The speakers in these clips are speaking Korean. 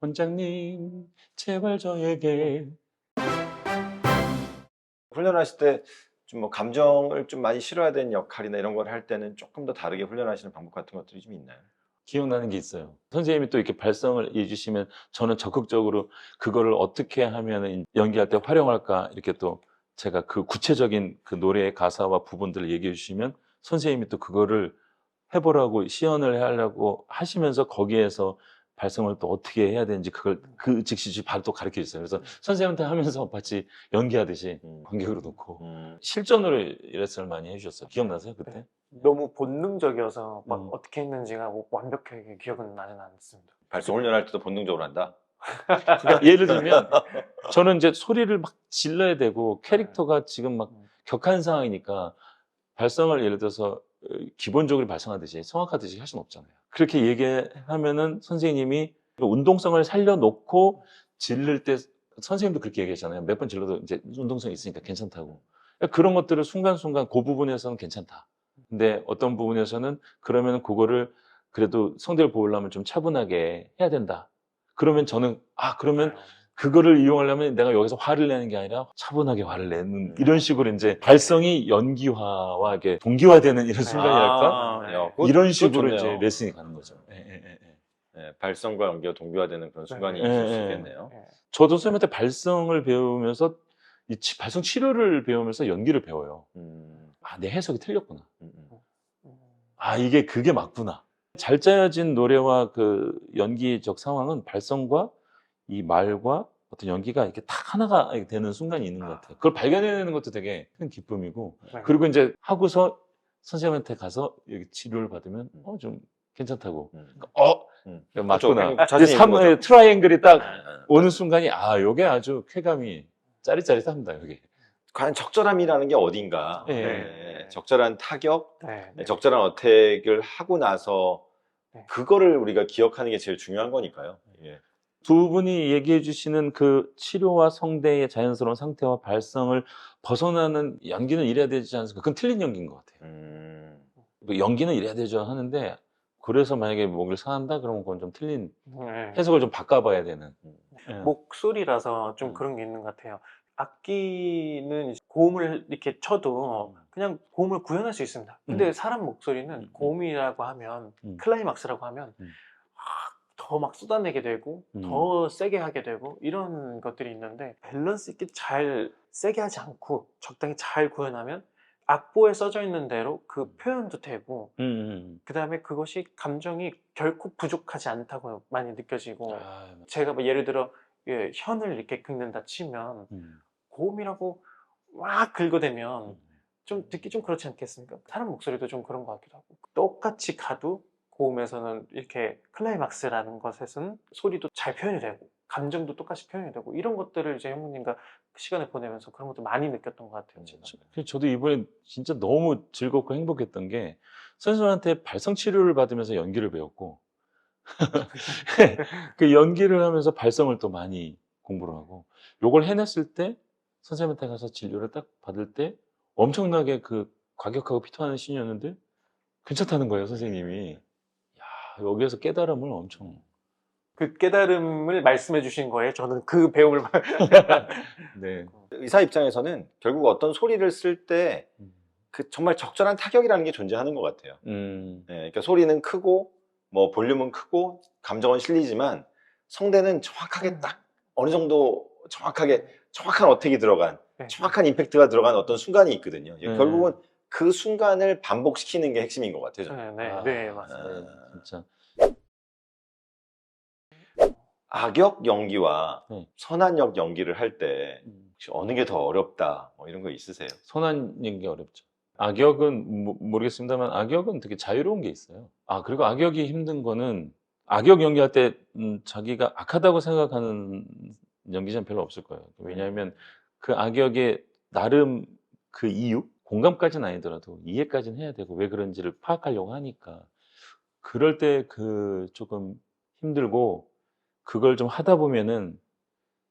원장님 제발 저에게 훈련하실 때 좀 뭐 감정을 좀 많이 실어야 되는 역할이나 이런 걸 할 때는 조금 더 다르게 훈련하시는 방법 같은 것들이 좀 있나요? 기억나는 게 있어요. 선생님이 또 이렇게 발성을 해주시면 저는 적극적으로 그거를 어떻게 하면 연기할 때 활용할까 이렇게 또 제가 그 구체적인 그 노래의 가사와 부분들을 얘기해 주시면 선생님이 또 그거를 해보라고 시연을 하려고 하시면서 거기에서 발성을 또 어떻게 해야 되는지 그걸 그 즉시 바로 또 가르쳐 주세요. 그래서 선생님한테 하면서 마치 연기하듯이 음. 관객으로 놓고 음, 실전으로 레슨을 많이 해주셨어요. 기억나세요 그때? 너무 본능적이어서 막 음. 어떻게 했는지가 뭐 완벽하게 기억은 나는 않습니다. 발성 훈련할 때도 본능적으로 한다. 그러니까 예를 들면 저는 이제 소리를 막 질러야 되고 캐릭터가 지금 막 음. 격한 상황이니까 발성을 예를 들어서 어, 기본적으로 발성하듯이 성악하듯이 할 수는 없잖아요. 그렇게 얘기하면은 선생님이 그 운동성을 살려놓고 질를 때 선생님도 그렇게 얘기하잖아요. 몇 번 질러도 이제 운동성이 있으니까 괜찮다고. 그러니까 그런 것들을 순간순간 그 부분에서는 괜찮다. 근데 어떤 부분에서는 그러면 그거를 그래도 성대를 보호하려면 좀 차분하게 해야 된다. 그러면 저는 아 그러면 그거를 이용하려면 내가 여기서 화를 내는 게 아니라 차분하게 화를 내는 이런 식으로 이제 발성이 연기화와 이게 동기화되는 이런 순간이랄까 아, 야, 그거- 이런 식으로 좋네요. 이제 레슨이 가는 거죠. 예, 예, 예, 예. 네, 발성과 연기가 동기화되는 그런 순간이 네. 있을 수 네, 네. 있겠네요. 예. 저도 선생님한테 발성을 배우면서 이 치- 발성 치료를 배우면서 연기를 배워요. 음, 아, 내 해석이 틀렸구나. 음, 음. 음. 아, 이게 그게 맞구나. 잘 짜여진 노래와 그 연기적 상황은 발성과 이 말과 어떤 연기가 이렇게 딱 하나가 되는 순간이 있는 것 같아요. 그걸 발견해내는 것도 되게 큰 기쁨이고, 네. 그리고 이제 하고서 선생님한테 가서 여기 치료를 받으면, 어, 좀 괜찮다고. 음. 어, 음. 맞구나. 그렇죠. 자신이 있는 삼, 거죠. 트라이앵글이 딱 아, 오는 순간이, 아, 요게 아주 쾌감이 짜릿짜릿합니다, 여기. 과연 적절함이라는 게 어딘가. 예. 네, 적절한 타격, 네. 네, 적절한 어택을 하고 나서 네. 그거를 우리가 기억하는 게 제일 중요한 거니까요. 예. 두 분이 얘기해 주시는 그 치료와 성대의 자연스러운 상태와 발성을 벗어나는 연기는 이래야 되지 않습니까? 그건 틀린 연기인 것 같아요. 음, 그 연기는 이래야 되죠 하는데 그래서 만약에 목을 상한다 그러면 그건 좀 틀린 네. 해석을 좀 바꿔봐야 되는. 음. 예. 목소리라서 좀 음. 그런 게 있는 것 같아요. 악기는 고음을 이렇게 쳐도 그냥 고음을 구현할 수 있습니다. 근데 음. 사람 목소리는 음. 고음이라고 하면 음. 클라이막스라고 하면 음. 더 막 쏟아내게 되고 음. 더 세게 하게 되고 이런 것들이 있는데 밸런스 있게 잘 세게 하지 않고 적당히 잘 구현하면 악보에 써져 있는 대로 그 표현도 되고 음, 음. 그 다음에 그것이 감정이 결코 부족하지 않다고 많이 느껴지고 아, 제가 뭐 예를 들어 예, 현을 이렇게 긁는다 치면 음. 고음이라고 막 긁어대면 음. 좀 듣기 좀 그렇지 않겠습니까? 사람 목소리도 좀 그런 것 같기도 하고 똑같이 가도 고음에서는 이렇게 클라이막스라는 것에서는 소리도 잘 표현이 되고 감정도 똑같이 표현이 되고 이런 것들을 이제 형무님과 시간을 보내면서 그런 것도 많이 느꼈던 것 같아요 제가 저- 저도 이번에 진짜 너무 즐겁고 행복했던 게 선생님한테 발성 치료를 받으면서 연기를 배웠고 그 연기를 하면서 발성을 또 많이 공부를 하고 요걸 해냈을 때 선생님한테 가서 진료를 딱 받을 때 엄청나게 그 과격하고 피토하는 신이었는데 괜찮다는 거예요 선생님이. 야 여기에서 깨달음을 엄청 그 깨달음을 말씀해 주신 거예요 저는 그 배움을 네 의사 입장에서는 결국 어떤 소리를 쓸 때 그 정말 적절한 타격이라는 게 존재하는 것 같아요. 음, 예, 그러니까 소리는 크고 뭐 볼륨은 크고 감정은 실리지만 성대는 정확하게 음. 딱 어느 정도 정확하게 정확한 어택이 들어간 네. 정확한 임팩트가 들어간 어떤 순간이 있거든요. 예, 네. 결국은 그 순간을 반복시키는 게 핵심인 것 같아요. 저는. 네, 네, 아, 네 맞습니다 네, 아. 진짜 악역 연기와 네. 선한 역 연기를 할때 음. 혹시 어느 게 더 어렵다 뭐 이런 거 있으세요? 선한 연기 어렵죠. 악역은 모- 모르겠습니다만 악역은 되게 자유로운 게 있어요. 아 그리고 악역이 힘든 거는 악역 연기할 때 음, 자기가 악하다고 생각하는 연기자는 별로 없을 거예요. 왜냐하면 그 악역의 나름 그 이유 공감까지는 아니더라도 이해까지는 해야 되고 왜 그런지를 파악하려고 하니까 그럴 때 그 조금 힘들고 그걸 좀 하다 보면은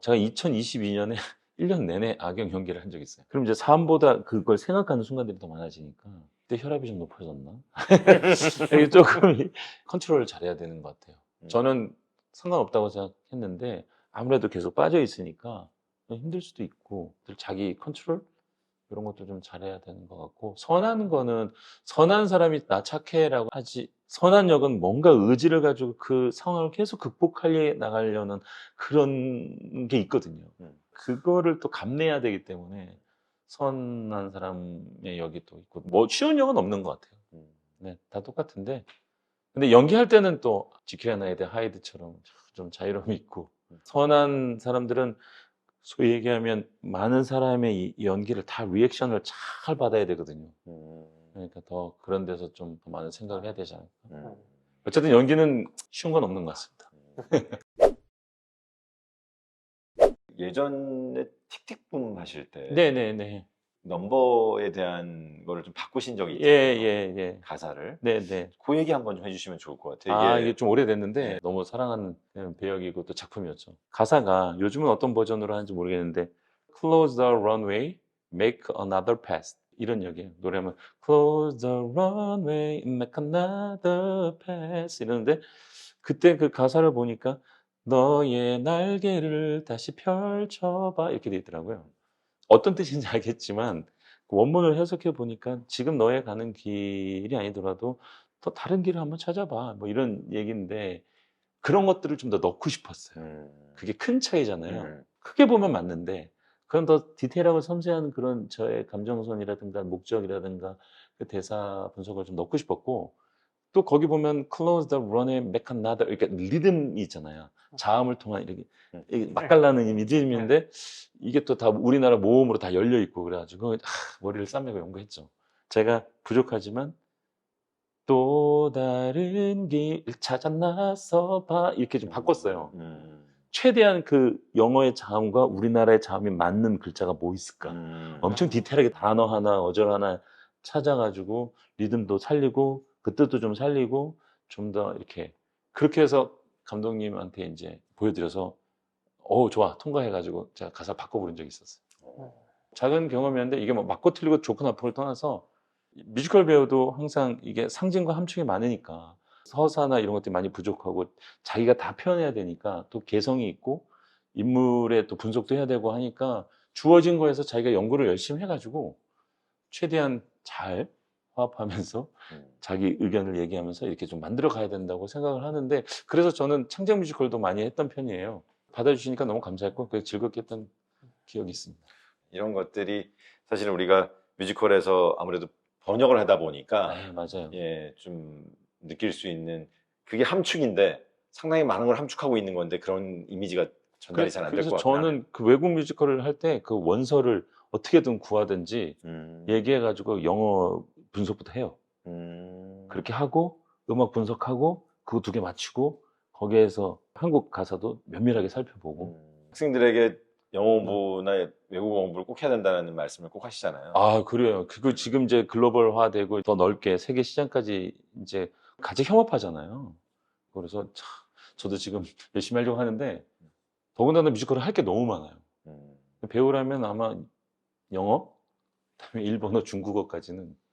제가 2022년에 1년 내내 악역 연기를 한 적이 있어요. 그럼 이제 삶보다 그걸 생각하는 순간들이 더 많아지니까 그때 혈압이 좀 높아졌나? 이게 조금 컨트롤을 잘해야 되는 것 같아요. 음. 저는 상관없다고 생각했는데 아무래도 계속 빠져 있으니까 힘들 수도 있고 자기 컨트롤 이런 것도 좀 잘해야 되는 것 같고 선한 거는 선한 사람이 나 착해라고 하지 선한 역은 뭔가 의지를 가지고 그 상황을 계속 극복하려 나가려는 그런 게 있거든요. 음. 그거를 또 감내해야 되기 때문에 선한 사람의 역이 또 있고 뭐 쉬운 역은 없는 것 같아요. 음. 네, 다 똑같은데 근데 연기할 때는 또 지켜야 나야 돼 하이드처럼 좀 자유로움이 있고 선한 사람들은 소위 얘기하면 많은 사람의 이 연기를 다 리액션을 잘 받아야 되거든요. 음. 그러니까 더 그런 데서 좀 더 많은 생각을 해야 되지 않을까. 음. 어쨌든 연기는 쉬운 건 없는 것 같습니다. 예전에 틱틱붐 하실 때 네네네. 넘버에 대한 거를 좀 바꾸신 적이 예, 있잖아요. 예, 예. 가사를. 네 네. 그 얘기 한번 좀 해주시면 좋을 것 같아요. 아, 이게 이게 좀 오래됐는데 네. 너무 사랑하는 배역이고 또 작품이었죠. 가사가 요즘은 어떤 버전으로 하는지 모르겠는데 Close the runway, make another pass 이런 얘기예요. 노래하면 Close the runway, make another pass 이러는데 그때 그 가사를 보니까 너의 날개를 다시 펼쳐봐 이렇게 돼 있더라고요. 어떤 뜻인지 알겠지만 그 원문을 해석해 보니까 지금 너의 가는 길이 아니더라도 더 다른 길을 한번 찾아봐. 뭐 이런 얘기인데 그런 것들을 좀 더 넣고 싶었어요. 음. 그게 큰 차이잖아요. 음. 크게 보면 맞는데 그런 더 디테일하고 섬세한 그런 저의 감정선이라든가 목적이라든가 그 대사 분석을 좀 넣고 싶었고 또 거기 보면 close the run에 make another 이렇게 리듬이 있잖아요. 자음을 통한 이렇게 음. 이게 맛깔나는 이 리듬인데 이게 또 다 우리나라 모음으로 다 열려 있고 그래가지고 하, 머리를 싸매고 연구했죠. 제가 부족하지만 또 다른 길 찾아 나서 봐 이렇게 좀 바꿨어요. 음. 최대한 그 영어의 자음과 우리나라의 자음이 맞는 글자가 뭐 있을까? 음. 엄청 디테일하게 단어 하나, 어절 하나 찾아가지고 리듬도 살리고 그 뜻도 좀 살리고 좀 더 이렇게 그렇게 해서 감독님한테 이제 보여드려서 어 좋아 통과해가지고 제가 가사 바꿔부른 적이 있었어요. 작은 경험이었는데 이게 뭐 맞고 틀리고 좋고 나쁘를 떠나서 뮤지컬 배우도 항상 이게 상징과 함축이 많으니까 서사나 이런 것들이 많이 부족하고 자기가 다 표현해야 되니까 또 개성이 있고 인물의 또 분석도 해야 되고 하니까 주어진 거에서 자기가 연구를 열심히 해가지고 최대한 잘 화합하면서 음. 자기 의견을 얘기하면서 이렇게 좀 만들어 가야 된다고 생각을 하는데 그래서 저는 창작 뮤지컬도 많이 했던 편이에요. 받아주시니까 너무 감사했고 그래서 즐겁게 했던 기억이 있습니다. 이런 것들이 사실은 우리가 뮤지컬에서 아무래도 번역을 하다 보니까 네, 맞아요. 예, 좀 느낄 수 있는 그게 함축인데 상당히 많은 걸 함축하고 있는 건데 그런 이미지가 전달이 잘안될 그래서 것 같아요. 저는 그 외국 뮤지컬을 할 때 그 원서를 어떻게든 구하든지 음. 얘기해가지고 영어 분석부터 해요. 음. 그렇게 하고 음악 분석하고 그거 두 개 맞추고 거기에서 한국 가사도 면밀하게 살펴보고 음. 학생들에게 영어 공부나 외국어 공부를 꼭 해야 된다는 말씀을 꼭 하시잖아요. 아 그래요. 그거 지금 이제 글로벌화되고 더 넓게 세계 시장까지 이제 같이 협업하잖아요. 그래서 참 저도 지금 열심히 하려고 하는데 더군다나 뮤지컬을 할 게 너무 많아요. 음. 배우라면 아마 영어, 그다음에 일본어, 중국어까지는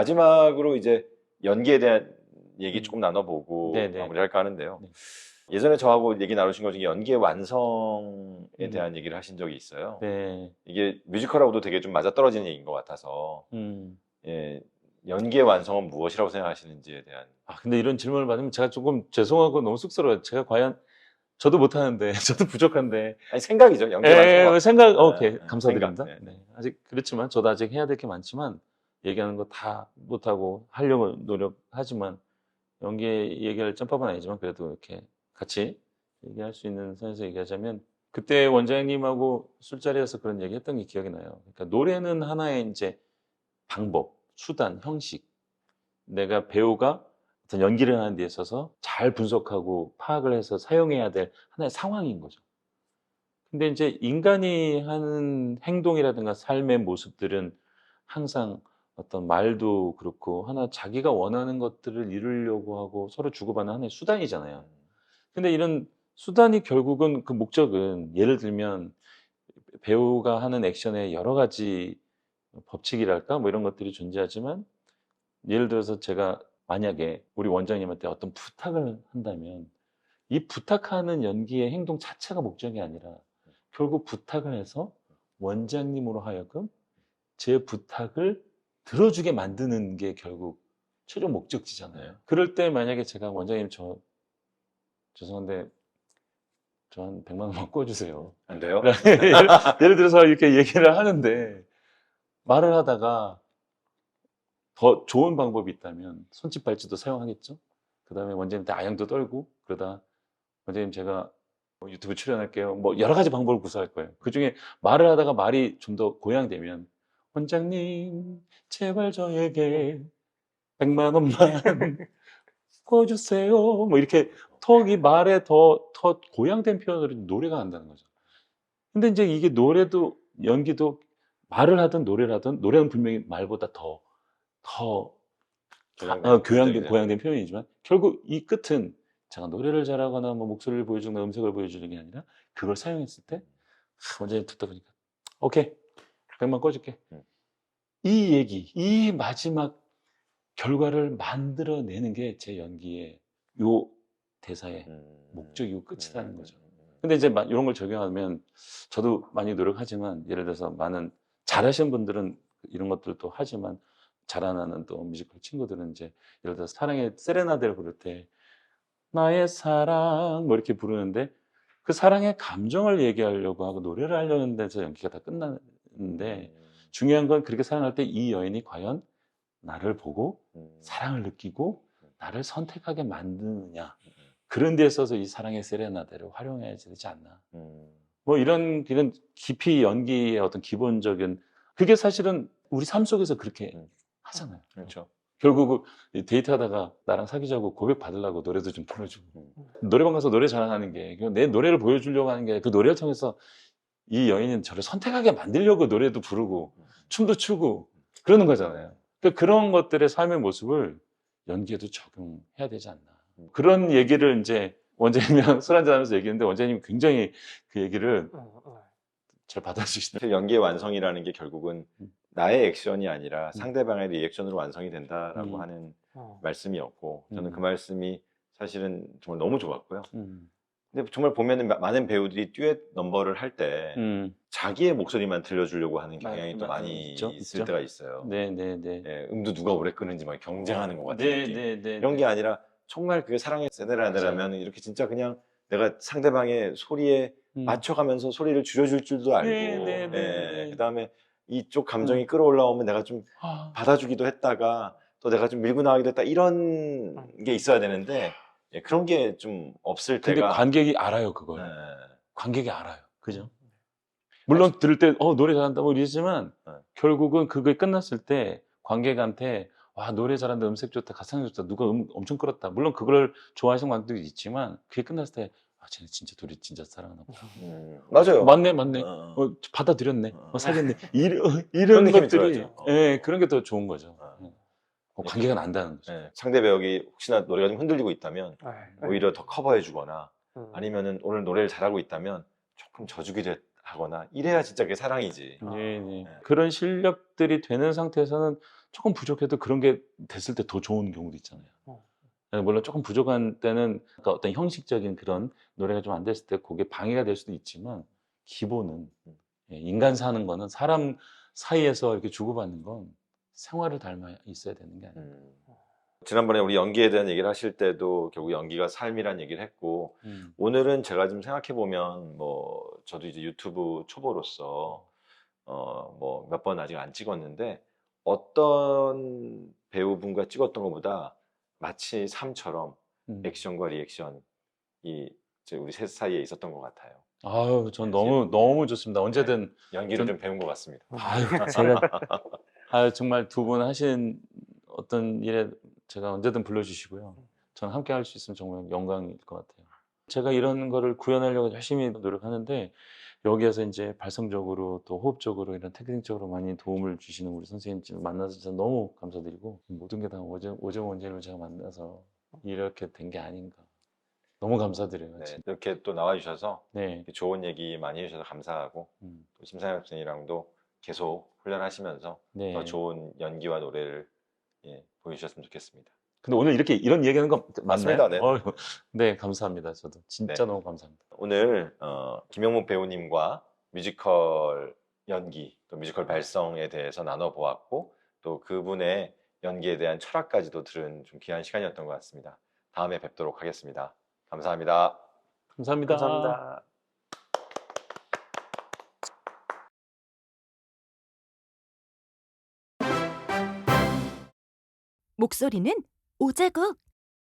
마지막으로 이제 연기에 대한 얘기 조금 나눠보고 네네. 마무리할까 하는데요. 네. 예전에 저하고 얘기 나누신 것 중에 연기의 완성에 음. 대한 얘기를 하신 적이 있어요. 네. 이게 뮤지컬하고도 되게 좀 맞아떨어지는 얘기인 것 같아서 음. 예, 연기의 완성은 무엇이라고 생각하시는지에 대한 아, 근데 이런 질문을 받으면 제가 조금 죄송하고 너무 쑥스러워요. 제가 과연 저도 못하는데, 저도 부족한데. 아니 생각이죠. 연기의 예, 완성. 생각, 오케이. 네, 감사드립니다. 생각, 네. 네. 아직 그렇지만, 저도 아직 해야 될 게 많지만, 얘기하는 거 다 못하고 하려고 노력하지만, 연기 얘기할 점법은 아니지만, 그래도 이렇게 같이 얘기할 수 있는 선에서 얘기하자면, 그때 원장님하고 술자리에서 그런 얘기 했던 게 기억이 나요. 그러니까 노래는 하나의 이제 방법, 수단, 형식. 내가 배우가 어떤 연기를 하는 데 있어서 잘 분석하고 파악을 해서 사용해야 될 하나의 상황인 거죠. 근데 이제 인간이 하는 행동이라든가 삶의 모습들은 항상 어떤 말도 그렇고 하나 자기가 원하는 것들을 이루려고 하고 서로 주고받는 하나의 수단이잖아요. 근데 이런 수단이 결국은 그 목적은 예를 들면 배우가 하는 액션에 여러 가지 법칙이랄까 뭐 이런 것들이 존재하지만 예를 들어서 제가 만약에 우리 원장님한테 어떤 부탁을 한다면 이 부탁하는 연기의 행동 자체가 목적이 아니라 결국 부탁을 해서 원장님으로 하여금 제 부탁을 들어주게 만드는 게 결국 최종 목적지잖아요. 네. 그럴 때 만약에 제가 원장님 저 죄송한데 저 한 100만 원만 꿔주세요. 안 돼요? 예를, 들어서 이렇게 얘기를 하는데 말을 하다가 더 좋은 방법이 있다면 손짓 발짓도 사용하겠죠. 그 다음에 원장님한테 아양도 떨고 그러다 원장님 제가 뭐 유튜브 출연할게요. 뭐 여러 가지 방법을 구사할 거예요. 그 중에 말을 하다가 말이 좀 더 고양되면 원장님 제발 저에게 100만 원만 꿔주세요. 뭐 이렇게 턱이 말에 더, 더 고양된 표현으로 노래가 난다는 거죠. 근데 이제 이게 노래도 연기도 말을 하든 노래를 하든 노래는 분명히 말보다 더, 더 교양된 어, 교양된. 고양된 표현이지만 결국 이 끝은 제가 노래를 잘하거나 뭐 목소리를 보여주거나 음색을 보여주는 게 아니라 그걸 사용했을 때 하, 원장님 듣다 보니까 오케이 100만 꺼줄게 음. 이 얘기 이 마지막 결과를 만들어내는 게 제 연기의 요 대사의 음. 목적이고 끝이라는 음. 거죠. 근데 이제 마- 이런 걸 적용하면 저도 많이 노력하지만 예를 들어서 많은 잘하시는 분들은 이런 것들도 하지만 잘안 하는 또 뮤지컬 친구들은 이제 예를 들어서 사랑의 세레나데를 부를 때 나의 사랑 뭐 이렇게 부르는데 그 사랑의 감정을 얘기하려고 하고 노래를 하려는 데서 연기가 다 끝나는 데 음. 중요한 건 그렇게 사랑할 때 이 여인이 과연 나를 보고 음. 사랑을 느끼고 나를 선택하게 만드느냐 그런 데 있어서 이 사랑의 세레나데를 활용해야 되지 않나 음. 뭐 이런 이런 깊이 연기의 어떤 기본적인 그게 사실은 우리 삶 속에서 그렇게 음. 하잖아요. 그렇죠. 결국 그 데이트하다가 나랑 사귀자고 고백 받으려고 노래도 좀 불러주고 음. 노래방 가서 노래 자랑하는 게 내 노래를 보여주려고 하는 게 그 노래를 통해서 이 여인은 저를 선택하게 만들려고 노래도 부르고 춤도 추고 그러는 거잖아요. 그런 것들의 삶의 모습을 연기에도 적용해야 되지 않나. 그런 얘기를 이제 원장님이랑 술 한잔하면서 얘기했는데 원장님이 굉장히 그 얘기를 음, 음. 잘 받아주시더라고요. 사실 연기의 완성이라는 게 결국은 음. 나의 액션이 아니라 상대방의 리액션으로 완성이 음. 된다라고 하는 어. 말씀이었고 저는 음. 그 말씀이 사실은 정말 너무 좋았고요. 음. 근데 정말 보면은 마- 많은 배우들이 듀엣 넘버를 할때 음. 자기의 목소리만 들려주려고 하는 경향이 맞- 또 맞- 많이 있죠, 있을 있죠. 때가 있어요. 네, 네, 네. 예, 음도 누가 오래 끄는지 막 경쟁하는 것 같은 네, 느낌. 네, 네. 이런 게 아니라 정말 그게 사랑의 세대라면 이렇게 진짜 그냥 내가 상대방의 소리에 음. 맞춰가면서 소리를 줄여줄 줄도 알고 네, 네, 네, 예, 네. 그다음에 이쪽 감정이 끌어올라오면 내가 좀 아, 받아주기도 했다가 또 내가 좀 밀고 나가기도 했다 이런 게 있어야 되는데 예, 그런 게 좀 없을 근데 때가 관객이 알아요, 그걸. 예, 관객이 알아요. 그죠? 물론 들을 때, 어, 노래 잘한다, 뭐 이러지만, 네. 결국은 그게 끝났을 때, 관객한테, 와, 노래 잘한다, 음색 좋다, 가창 좋다, 누가 음 엄청 끌었다. 물론 그걸 좋아하시는 관객도 있지만, 그게 끝났을 때, 아, 쟤네 진짜 노래 진짜 사랑하나 보다. 음, 맞아요. 맞네, 맞네. 어, 어, 받아들였네. 어. 어, 사겠네. 이런, 그런 이런 느낌이 것들이, 들어야죠. 어. 예, 그런 게 더 좋은 거죠. 어. 예. 어, 관계가 난다는 거죠. 예, 상대 배역이 혹시나 노래가 좀 흔들리고 있다면 네. 오히려 더 커버해주거나 음. 아니면은 오늘 노래를 잘하고 있다면 조금 져주기도 해- 하거나 이래야 진짜 그게 사랑이지. 아. 네, 네. 네. 그런 실력들이 되는 상태에서는 조금 부족해도 그런 게 됐을 때 더 좋은 경우도 있잖아요. 어. 네, 물론 조금 부족한 때는 그러니까 어떤 형식적인 그런 노래가 좀 안 됐을 때 그게 방해가 될 수도 있지만 기본은 예, 인간 사는 거는 사람 사이에서 이렇게 주고받는 건 생활을 닮아 있어야 되는 게 아니에요. 음. 지난번에 우리 연기에 대한 얘기를 하실 때도 결국 연기가 삶이란 얘기를 했고 음. 오늘은 제가 좀 생각해 보면 뭐 저도 이제 유튜브 초보로서 어 뭐 몇 번 아직 안 찍었는데 어떤 배우분과 찍었던 것보다 마치 삶처럼 음. 액션과 리액션이 우리 셋 사이에 있었던 것 같아요. 아유, 전 너무 너무 좋습니다. 언제든 연기를 좀- 좀 배운 것 같습니다. 아유, 제가 아유, 정말 두 분 하신 어떤 일에 제가 언제든 불러주시고요. 저는 함께 할 수 있으면 정말 영광일 것 같아요. 제가 이런 거를 구현하려고 열심히 노력하는데 여기에서 이제 발성적으로 또 호흡적으로 이런 테크닉적으로 많이 도움을 주시는 우리 선생님 만나서 진짜 너무 감사드리고 모든 게 다 오정, 원장님을 제가 만나서 이렇게 된 게 아닌가. 너무 감사드려요. 네, 진짜. 이렇게 또 나와주셔서 네. 좋은 얘기 많이 해주셔서 감사하고 음, 또 심상엽 선생님이랑도 계속 훈련하시면서 네. 더 좋은 연기와 노래를 예, 보여주셨으면 좋겠습니다. 근데 오늘 이렇게 이런 얘기하는 거 맞나요? 맞습니다, 네. 어휴, 네, 감사합니다. 저도 진짜 네. 너무 감사합니다. 오늘 어, 김영문 배우님과 뮤지컬 연기 또 뮤지컬 발성에 대해서 나눠보았고 또 그분의 연기에 대한 철학까지도 들은 좀 귀한 시간이었던 것 같습니다. 다음에 뵙도록 하겠습니다. 감사합니다. 감사합니다. 감사합니다. 목소리는 오자국